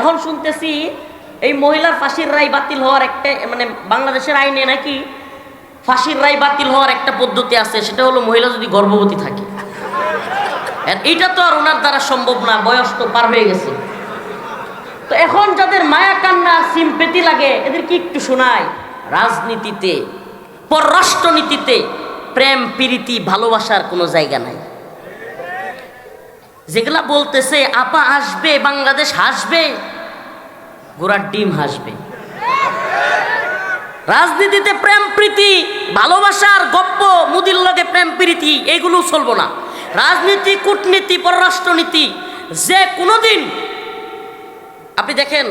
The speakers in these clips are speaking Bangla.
এখন শুনতেছি এই মহিলার ফাঁসির রায় বাতিল হওয়ার একটা মানে বাংলাদেশের আইনে নাকি ফাঁসির রায় বাতিল হওয়ার একটা পদ্ধতি আছে, সেটা হলো মহিলা যদি গর্ভবতী থাকে। এইটা তো আর ওনার দ্বারা সম্ভব না, বয়স তো পার হয়ে গেছে। তো এখন যাদের মায়া কান্না সিম্পেতি লাগে, এদের কি একটু শোনায় রাজনীতিতে, পররাষ্ট্রনীতিতে প্রেম, প্রীতি, ভালোবাসার কোনো জায়গা নাই। যেগুলা বলতেছে, আপা আসবে, বাংলাদেশ হাসবে গোড়ার ডিম হাসবে। রাজনীতিতে প্রেম প্রীতি, ভালোবাসার গপ্প, মুদির লগে প্রেম প্রীতি, এগুলো চলবো না। রাজনীতি, কূটনীতি, পররাষ্ট্রনীতি, যে কোনোদিন, আপনি দেখেন,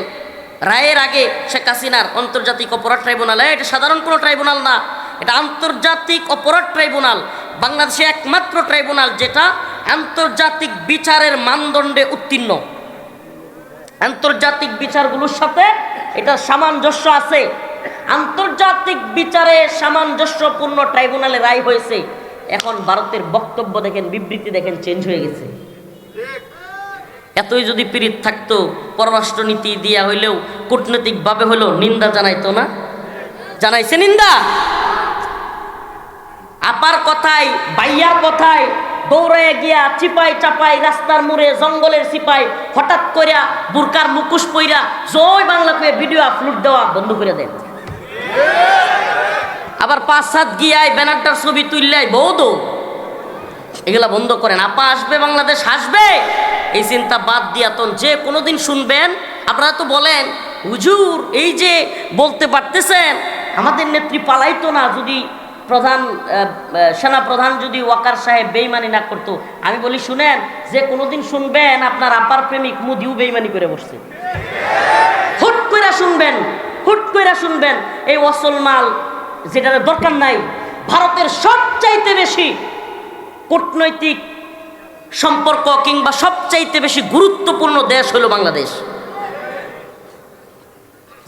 রায়ের আগে শেখ হাসিনার আন্তর্জাতিক অপরাধ ট্রাইব্যুনাল এটা সাধারণ কোনো ট্রাইব্যুনাল না, এটা আন্তর্জাতিক অপরাধ ট্রাইব্যুনাল, বাংলাদেশে একমাত্র ট্রাইব্যুনাল যেটা আন্তর্জাতিক বিচারের মানদণ্ডে উত্তীর্ণ। আন্তর্জাতিক বিচারগুলোর সাথে এটা সামঞ্জস্য আছে। আন্তর্জাতিক বিচারে সামঞ্জস্যপূর্ণ ট্রাইব্যুনালে রায় হয়েছে। এখন ভারতের বক্তব্য দেখেন, বিবৃতি দেখেন, চেঞ্জ হয়ে গেছে। এতই যদি পীড়িত থাকতো, পররাষ্ট্রনীতি দিয়া হইলেও কূটনৈতিকভাবে হলেও নিন্দা জানাইতো না। জানাইছে নিন্দা। আপার কথায়, বাইয়ার কথায় দৌড়ে গিয়া চিপাই চাপাই রাস্তার মুড়ে জঙ্গলের সিপাই, হঠাৎ করিয়া বুরকার মুকুশ পইরা জয় বাংলা করে ভিডিও আপলোড দেওয়া বন্ধ করে দেন আবার পাঁচ সাত গিয়ায় ব্যানারটার ছবি তুললাই বৌদ এগুলা বন্ধ করেন। আপা আসবে, বাংলাদেশ আসবে? এই চিন্তা বাদ দিয়া তো যে কোনোদিন শুনবেন, আপনারা তো বলেন, হুজুর, এই যে বলতে পারতেছেন, আমাদের নেত্রী পালাইতো না যদি প্রধান সেনা প্রধান যদি ওয়াকার সাহেব বেইমানি না করতো, আমি বলি, শুনেন, যে কোনোদিন শুনবেন, আপনার আপার প্রেমিক মুদিও বেইমানি করে বসছে। হুট কইরা শুনবেন, হুট কইরা শুনবেন, এই অসল মাল যেটার দরকার নাই, ভারতের সবচাইতে বেশি কূটনৈতিক সম্পর্ক কিংবা সবচাইতে বেশি গুরুত্বপূর্ণ দেশ হলো বাংলাদেশ।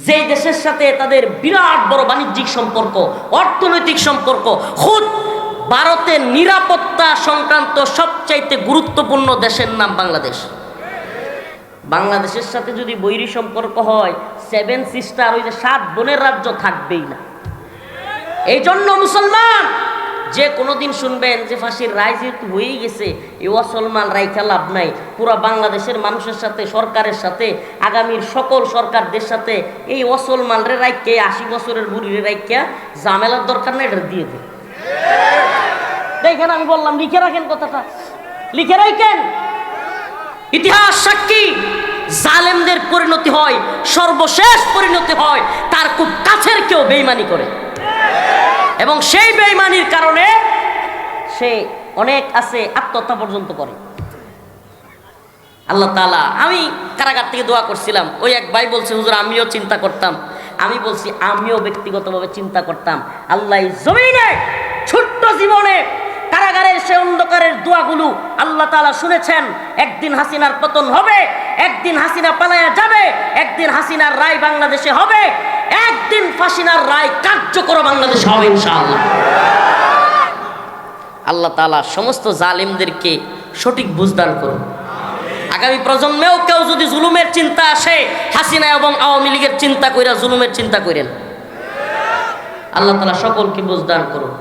যেই দেশের সাথে তাদের বিরাট বড় বাণিজ্যিক সম্পর্ক, অর্থনৈতিক সম্পর্ক, খুদ ভারতের নিরাপত্তা সংক্রান্ত সবচাইতে গুরুত্বপূর্ণ দেশের নাম বাংলাদেশ। বাংলাদেশের সাথে যদি বৈরী সম্পর্ক হয় সেভেন সিস্টার ওই যে সাত বোনের রাজ্য থাকবেই না। এই জন্য মুসলমান যে কোনোদিন শুনবেন যে ফাঁসির রায় যেহেতু হয়েই গেছে এই অসলমান রাইখা লাভ নাই। পুরো বাংলাদেশের মানুষের সাথে, সরকারের সাথে, আগামীর সকল সরকারদের সাথে এই অসলমান রে রাইকে আশি বছরের বুড়ি রে রাইকা জামেলার দরকার নাই, এটা দিয়ে দে দেখেন, আমি বললাম, লিখে রাখেন কথাটা। লিখে রাখেন। ইতিহাস সাক্ষী, জালেমদের পরিণতি হয়, সর্বশেষ পরিণতি হয়, তার খুব কাছের কেউ বেইমানি করে। এবং সেই বেইমানির কারণে সে অনেক আছে আত্মহত্যা পর্যন্ত করে। আল্লাহ তালা আমি কারাগার থেকে দোয়া করছিলাম। ওই এক ভাই বলছে, হুজুর, আমিও চিন্তা করতাম। আমি বলছি, আমিও ব্যক্তিগতভাবে চিন্তা করতাম। আল্লাহ জমিনে, ছোট্ট জীবনে কারাগারের সে অন্ধকারের দোয়াগুলো আল্লাহ তালা শুনেছেন, একদিন হাসিনার পতন হবে, একদিন হাসিনা পালায়া যাবে, একদিন হাসিনার রায় বাংলাদেশে হবে। একদিন ফাসিনার রায় কার্যকর বাংলাদেশ হবে, ইনশাআল্লাহ। আল্লাহ তালা সমস্ত জালিমদেরকে সঠিক বুঝদান করুন। আগামী প্রজন্মেও কেউ যদি জুলুমের চিন্তা আসে, হাসিনা এবং আওয়ামী লীগের চিন্তা কইরা জুলুমের চিন্তা করেন। আল্লাহ তালা সকলকে বুঝদান করুন